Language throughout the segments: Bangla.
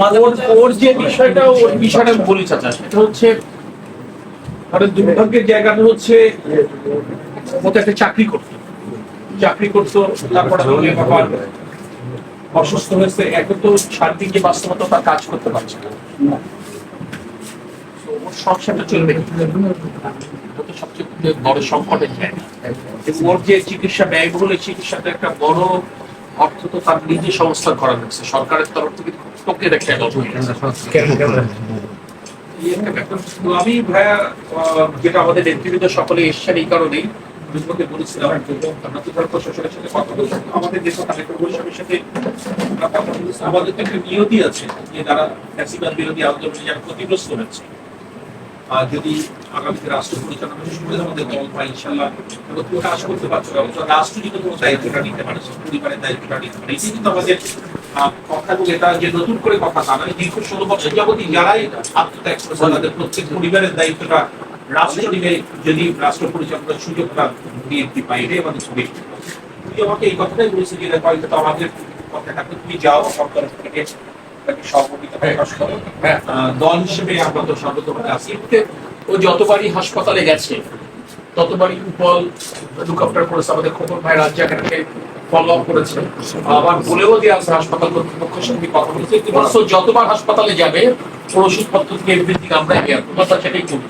মাঝে মধ্যে ওর যে বিষয়টা, ওর বিষয়টা বলি চাচা, সেটা হচ্ছে মানে দুর্ভাগ্যের জায়গাটা হচ্ছে ও একটা চাকরি করতো। চাকরি করতো তারপরে অসুস্থ হয়েছে এখন তো শারীরিক যে বাস্তবতা তার কাজ করতে পারছে না। ওর সংসারটা চলবে কি? এটা তো সবচেয়ে বড় সংকটের জায়গা। ওর যে চিকিৎসা ব্যয়বহুল এই চিকিৎসাটা একটা বড় অর্থ তো তার নিজে সংস্থান করা সরকারের তরফ থেকে আমি ভাইয়া যেটা আমাদের নেতৃবৃন্দ সকলে এসছেন এই কারণেই দুর্গকে বলেছিলাম আমরা তো ধর প্রশাসনের সাথে কথা বলছি, আমাদের দেশ কালেক্টর পরিষদের সাথে আমরা কথা বলেছি। আমাদের তো একটা নিয়তি আছে যে যারা ফ্যাসিবাদ বিরোধী আন্দোলনে যারা ক্ষতিগ্রস্ত হয়েছে আর যদি আগামীতে রাষ্ট্র পরিচালনা আমাদের দল ইনশাল্লাহ আমরা কাজ করতে পারছ রাষ্ট্র যদি কোনো দায়িত্বটা নিতে পারে পরিবারের দায়িত্বটা নিতে পারে। এটাই কিন্তু আমাদের কথা এবং এটা যে নতুন করে কথা তা নয় দীর্ঘ ষোলো বছর যাবতই যারাই আত্মত্যাগ করেছে, তাদের প্রত্যেক পরিবারের দায়িত্বটা রাষ্ট্র নিবে যদি রাষ্ট্র পরিচালনার সুযোগটা বিএনপি তুমি আমাকে এই কথাটাই বলেছি যে তো আমাদের কথাটা তুমি যাও তরফ থেকে তাকে প্রকাশ করো। আহ, দল হিসেবে আমরা তো সর্বতভাবে আছি। ও যতবারই হাসপাতালে গেছে ততবারই উপল হেলিকপ্টার করেছে আমাদের খবর ভাই রাজ্জাকে ফলো আপ করেছে। আবার বলেও দিয়ে আছে হাসপাতাল কর্তৃপক্ষের সঙ্গে কথা বলেছে। যতবার হাসপাতালে যাবে ওর ওষুধপত্র থেকে এভরিথিং আমরা কথা সেটাই করি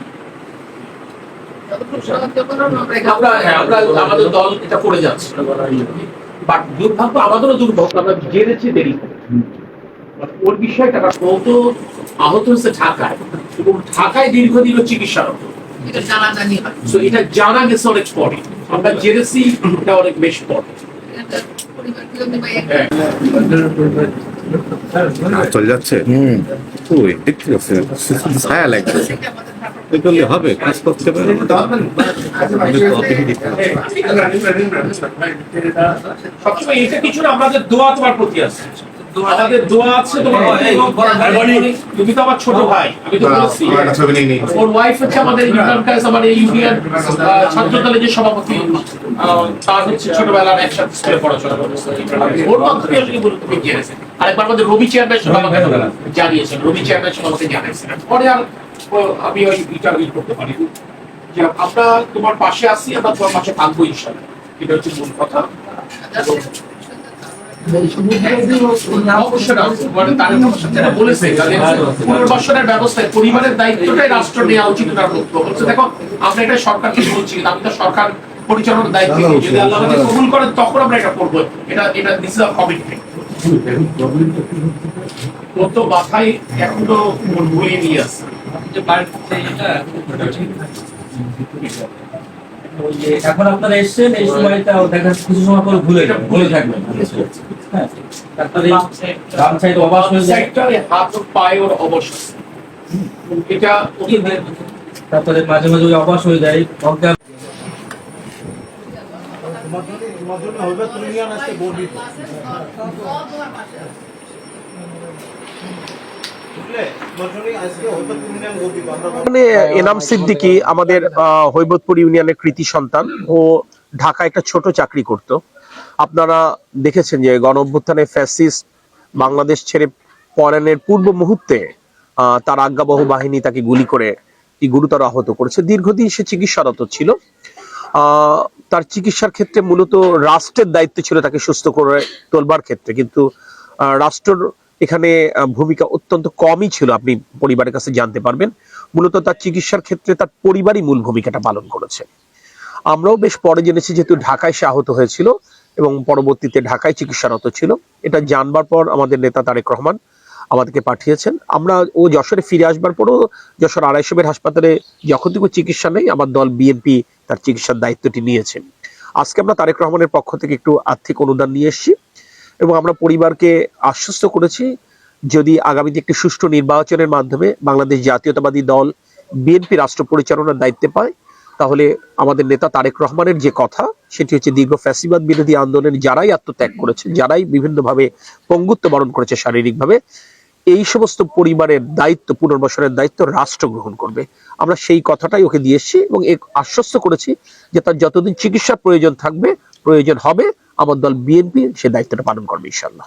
আমরা হ্যাঁ, আমরা আমাদের দল এটা করে যাচ্ছে। বাট দুর্ভাগ্য আমাদেরও দুর্ভাগ্য আমরা জেনেছি দেরি ওর বিষয়টা ও তো আহত হয়েছে ঢাকায় এবং ঢাকায় দীর্ঘদিন চিকিৎসারত এটা জানাজানি হয়। তো এটা জানা গেছে অনেক পরে। আমরা জেনেছি এটা অনেক বেশ পরে। এক- হ্যাঁ। চলে যাচ্ছে। ওই ছায়া লাগছে। এই করলে হবে? কাজ করতে পারে আমাদের তো অপেক্ষা দিতে হবে। সবসময় এটা কিছু না আমাদের দোয়া তোমার প্রতি আছে। আমাদের দোয়া আছে তোমার তুমি তো আমার ছোট ভাই আমি তো বলছি। ওর ওয়াইফ হচ্ছে আমাদের ইউনিয়ন কাজ আমাদের ইউনিয়ন ছাত্র দলের যে সভাপতি তার হচ্ছে ছোটবেলার একসাথে স্কুলে পড়াশোনা করেছে। ওর মাধ্যমে আসলে গুরুত্ব জেনেছে আরেকবার আমাদের রবি চেয়ারম্যান আমাকে জানিয়েছেন রবি চেয়ারম্যান আমাকে জানিয়েছেন। পরে আর আমি ওই বিচার করতে পারি যে আমরা তোমার পাশে আছি আমরা তোমার পাশে থাকব এটা হচ্ছে মূল কথা। মানে পরিবারের দায়িত্বটাই রাষ্ট্র নেওয়া উচিত দেখো আমরা এটা সরকারকে বলছি আমি তো সরকার পরিচালনার দায়িত্ব যদি আল্লাহ কবুল করেন তখন আমরা এটা করব। এটা এটা দিস ইজ কমিটমেন্ট তোর তো মাথায় এখনও ভুলিয়ে নিয়ে আসছে। যে বাড়িতে এটা ওই যে এখন আপনারা এসছেন এই সময়টা দেখা কিছু সময় পরে ভুলে যাবেন ভুলে থাকবেন। হ্যাঁ। তারপরে ডান সাইড অবাস হয়ে যায়। হাত ও পায়ে ওর অবশ্য এটা তারপরে মাঝে মাঝে ওই অবাস হয়ে যায়। অজ্ঞান মানে এনাম সিদ্দিকি আমাদের হৈবতপুর ইউনিয়নের কৃতি সন্তান। ও ঢাকা একটা ছোট চাকরি করত। আপনারা দেখেছেন যে গণ অভ্যুত্থানে ফ্যাসিস্ট বাংলাদেশ ছেড়ে পলায়নের পূর্ব মুহূর্তে তার আজ্ঞাবহ বাহিনী তাকে গুলি করে গুরুতর আহত করেছে। দীর্ঘদিন সে চিকিৎসারত ছিল। তার চিকিৎসার ক্ষেত্রে মূলত রাষ্ট্রের দায়িত্ব ছিল তাকে সুস্থ করে তোলবার ক্ষেত্রে। কিন্তু আহ, রাষ্ট্রের এখানে ভূমিকা অত্যন্ত কমই ছিল, আপনি পরিবারের কাছে জানতে পারবেন। মূলত তার চিকিৎসার ক্ষেত্রে তার পরিবারই মূল ভূমিকাটা পালন করেছে। আমরাও বেশ পরে জেনেছি যেহেতু ঢাকায় সে আহত হয়েছিল এবং পরবর্তীতে ঢাকায় চিকিৎসারত ছিল। এটা জানবার পর আমাদের নেতা তারেক রহমান আমাদেরকে পাঠিয়েছেন। আমরা ও যশোরে ফিরে আসবার পরও যশোর আড়াইশোবের হাসপাতালে যখন থেকে চিকিৎসা নেই, আমার দল বিএনপি তার চিকিৎসার দায়িত্বটি নিয়েছেন আজকে আমরা তারেক রহমানের পক্ষ থেকে একটু আর্থিক অনুদান নিয়ে এসেছি। এবং আমরা পরিবারকে আশ্বস্ত করেছি যদি আগামীতে একটি সুষ্ঠু নির্বাচনের মাধ্যমে বাংলাদেশ জাতীয়তাবাদী দল বিএনপি রাষ্ট্র পরিচালনার দায়িত্বে পায়, তাহলে আমাদের নেতা তারেক রহমানের যে কথা, সেটি হচ্ছে দীর্ঘ ফ্যাসিবাদ বিরোধী আন্দোলনে যারাই আত্মত্যাগ করেছে, যারাই বিভিন্নভাবে পঙ্গুত্ব বরণ করেছে শারীরিকভাবে, এই সমস্ত পরিবারের দায়িত্ব, পুনর্বাসনের দায়িত্ব রাষ্ট্র গ্রহণ করবে। আমরা সেই কথাটাই ওকে দিয়ে এসেছি এবং আশ্বস্ত করেছি যে তার যতদিন চিকিৎসার প্রয়োজন থাকবে, প্রয়োজন হবে আমার দল বিএনপি সে দায়িত্বটা পালন করবে ইনশাল্লাহ